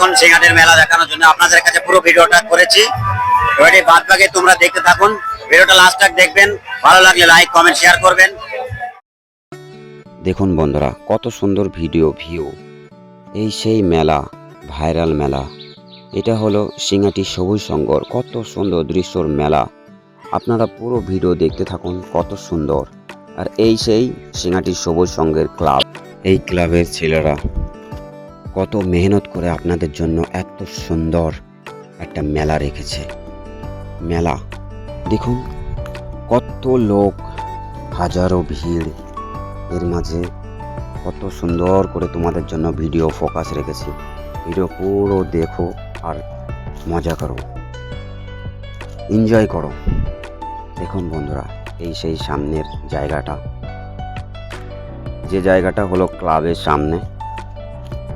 এখন সিঙ্গাটের মেলা দেখানোর জন্য আপনাদের কাছে পুরো ভিডিওটা করেছি। এবারে বাদ বাকি তোমরা দেখতে থাকুন। ভিডিওটা লাস্ট টাক দেখবেন। ভালো লাগলে লাইক কমেন্ট শেয়ার করবেন। দেখুন বন্ধুরা, কত সুন্দর ভিডিও ভিউ এই সেই মেলা ভাইরাল মেলা। এটা হলো সিঙ্গাটি সবুজ সঙ্গর কত সুন্দর দৃশ্যর মেলা। আপনারা পুরো ভিডিও দেখতে থাকুন, কত সুন্দর। আর এই সেই সিঙ্গাটি সবুজ সঙ্গের ক্লাব এই ক্লাবের ছেলেরা কত মেহনত করে আপনাদের জন্য এত সুন্দর একটা মেলা রেখেছে। মেলা, দেখুন, কত লোক, হাজারো ভিড়। এর মাঝে কত সুন্দর করে তোমাদের জন্য ভিডিও ফোকাস রেখেছি। ভিডিও পুরো দেখো আর মজা করো। এনজয় করো। দেখুন বন্ধুরা, এই সেই সামনের জায়গাটা। যে জায়গাটা হলো ক্লাবের সামনে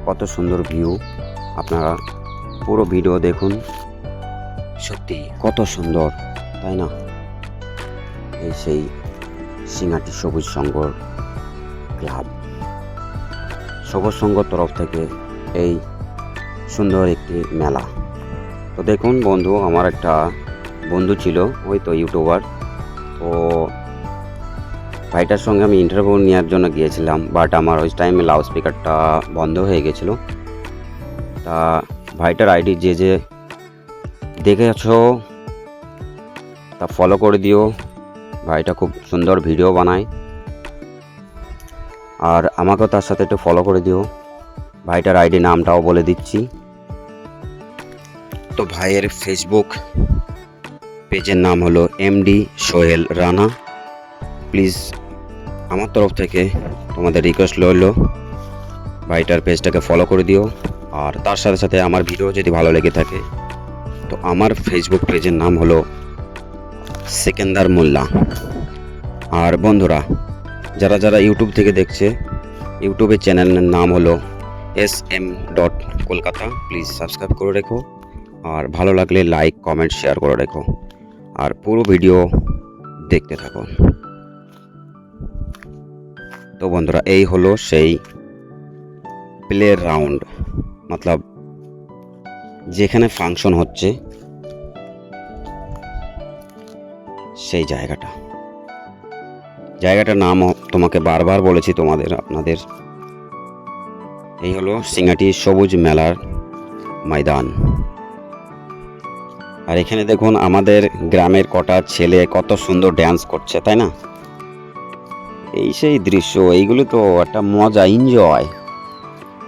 কত সুন্দর ভিউ আপনারা পুরো ভিডিও দেখুন। সত্যি কত সুন্দর, তাই না? এই সেই সিঙ্গাটি সবুজ সংঘর ক্লাব সবুজ সংঘর তরফ থেকে এই সুন্দর একটি মেলা। তো দেখুন বন্ধু, আমার একটা বন্ধু ছিল, ওই তো ইউটিউবার তো ভাইটার সঙ্গে আমি ইন্টারভিউ নেওয়ার জন্য গিয়েছিলাম বাট আমার ওই টাইমে লাউড স্পিকারটা বন্ধ হয়ে গেছিল। তা ভাইটার আইডি যে যে দেখেছ তা ফলো করে দিও। ভাইটা খুব সুন্দর ভিডিও বানায়। আর আমাকেও তার সাথে একটু ফলো করে দিও। ভাইটার আইডি নামটাও বলে দিচ্ছি। তো ভাইয়ের ফেসবুক পেজের নাম হলো এমডি সোহেল রানা। প্লিজ আমার তরফ থেকে তোমাদের রিকোয়েস্ট রইল, ভাইটার পেজটাকে ফলো করে দিও। আর তার সাথে সাথে আমার ভিডিও যদি ভালো লেগে থাকে, তো আমার ফেসবুক পেজের নাম হলো সেকেন্দার মোল্লা। আর বন্ধুরা, যারা যারা ইউটিউব থেকে দেখছে ইউটিউবের চ্যানেলের নাম হলো S M dot Kolkata please subscribe করে রেখো। আর ভালো লাগলে লাইক কমেন্ট শেয়ার করে রেখো। আর পুরো ভিডিও দেখতে থাকো। তো বন্ধুরা, এই হলো সেই প্লে রাউন্ড। মতলব যেখানে ফাংশন হচ্ছে সেই জায়গাটা। জায়গাটার নাম তোমাকে বারবার বলেছি তোমাদের, আপনাদের। এই হলো সিঙ্গাটি সবুজ মেলার ময়দান। আর এখানে দেখুন, আমাদের গ্রামের কটা ছেলে কত সুন্দর ড্যান্স করছে, তাই না? এই সেই দৃশ্য, এইগুলো তো একটা মজা এনজয়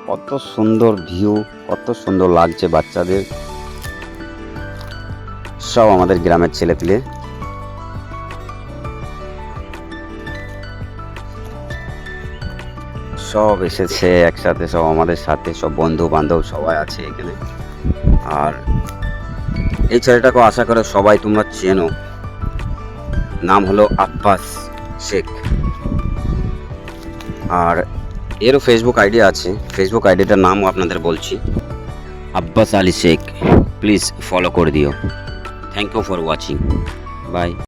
কত সুন্দর ভিউ কত সুন্দর লাগছে বাচ্চাদের। সব আমাদের গ্রামের ছেলেপিলে। সব এসেছে একসাথে, সব আমাদের সাথে, সব বন্ধু বান্ধব সবাই আছে এখানে। আর এই ছেলেটাকে আশা করে সবাই তোমরা চেনো। নাম হলো আব্বাস। শেখ আর এরও ফেসবুক আইডি আছে। ফেসবুক আইডিটার নামও আপনাদের বলছি। আব্বাস আলী শেখ প্লিজ ফলো করে দিও। Thank you for watching bye